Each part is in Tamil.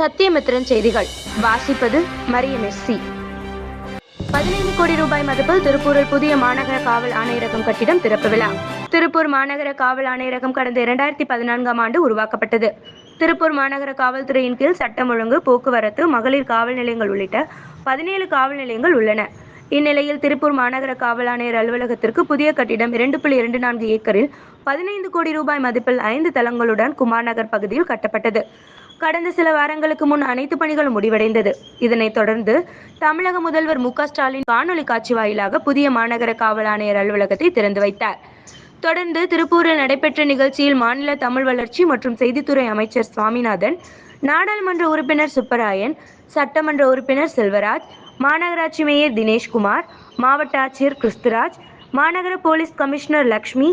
சத்தியமித்திரன் செய்திகள். வாசிப்பது மரியம் எஸ்சி பதினைந்து கோடி ரூபாய் மதிப்பில் திருப்பூரில் புதிய மாநகர காவல் ஆணையரகம் கட்டிடம் திறப்பு விழா. திருப்பூர் மாநகர காவல் ஆணையரகம் கடந்த இரண்டாயிரத்தி பதினான்காம் ஆண்டு உருவாக்கப்பட்டது. திருப்பூர் மாநகர காவல்துறையின் கீழ் சட்டம் ஒழுங்கு போக்குவரத்து மகளிர் காவல் நிலையங்கள் உள்ளிட்ட பதினேழு காவல் நிலையங்கள் உள்ளன. இந்நிலையில் திருப்பூர் மாநகர காவல் ஆணையர் அலுவலகத்திற்கு புதிய கட்டிடம் இரண்டு புள்ளி இரண்டு நான்கு ஏக்கரில் பதினைந்து கோடி ரூபாய் மதிப்பில் ஐந்து தளங்களுடன் குமார் நகர் பகுதியில் கட்டப்பட்டது. கடந்த சில வாரங்களுக்கு முன் அனைத்து பணிகளும் முடிவடைந்தது. இதனைத் தொடர்ந்து தமிழக முதல்வர் மு ஸ்டாலின் காணொலி காட்சி வாயிலாக புதிய மாநகர காவல் ஆணையர் அலுவலகத்தை திறந்து வைத்தார். தொடர்ந்து திருப்பூரில் நடைபெற்ற நிகழ்ச்சியில் மாநில தமிழ் வளர்ச்சி மற்றும் செய்தித்துறை அமைச்சர் சுவாமிநாதன் நாடாளுமன்ற உறுப்பினர் சுப்பராயன் சட்டமன்ற உறுப்பினர் செல்வராஜ் மாநகராட்சி மேயர் தினேஷ்குமார் மாவட்ட ஆட்சியர் கிறிஸ்துராஜ் மாநகர போலீஸ் கமிஷனர் லக்ஷ்மி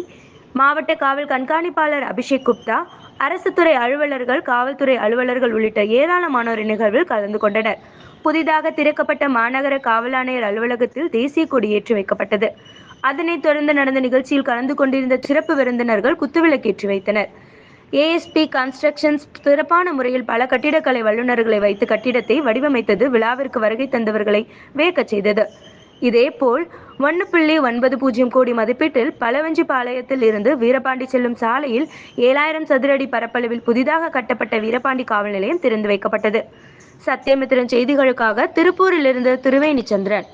மாவட்ட காவல் கண்காணிப்பாளர் அபிஷேக் குப்தா அரசுத்துறை அலுவலர்கள் காவல்துறை அலுவலர்கள் உள்ளிட்ட ஏராளமானோர் இந்நிகழ்வில் கலந்து கொண்டனர். புதிதாக திறக்கப்பட்ட மாநகர காவல் ஆணையர் அலுவலகத்தில் தேசிய கொடி ஏற்றி வைக்கப்பட்டது. அதனைத் தொடர்ந்து நடந்த நிகழ்ச்சியில் கலந்து கொண்டிருந்த சிறப்பு விருந்தினர்கள் குத்துவிளக்கேற்றி வைத்தனர். ஏஎஸ்பி கன்ஸ்ட்ரக்ஷன்ஸ் சிறப்பான முறையில் பல கட்டிடக்கலை வல்லுநர்களை வைத்து கட்டிடத்தை வடிவமைத்தது விழாவிற்கு வருகை தந்தவர்களை வியக்கச் செய்தது. இதேபோல் ஒன்று புள்ளி ஒன்பது பூஜ்ஜியம் கோடி மதிப்பீட்டில் பலவஞ்சிபாளையத்தில் இருந்து வீரபாண்டி செல்லும் சாலையில் ஏழாயிரம் சதுரடி பரப்பளவில் புதிதாக கட்டப்பட்ட வீரபாண்டி காவல் நிலையம் திறந்து வைக்கப்பட்டது. சத்தியமித்திரன் செய்திகளுக்காக திருப்பூரிலிருந்து திருவேணிச்சந்திரன்.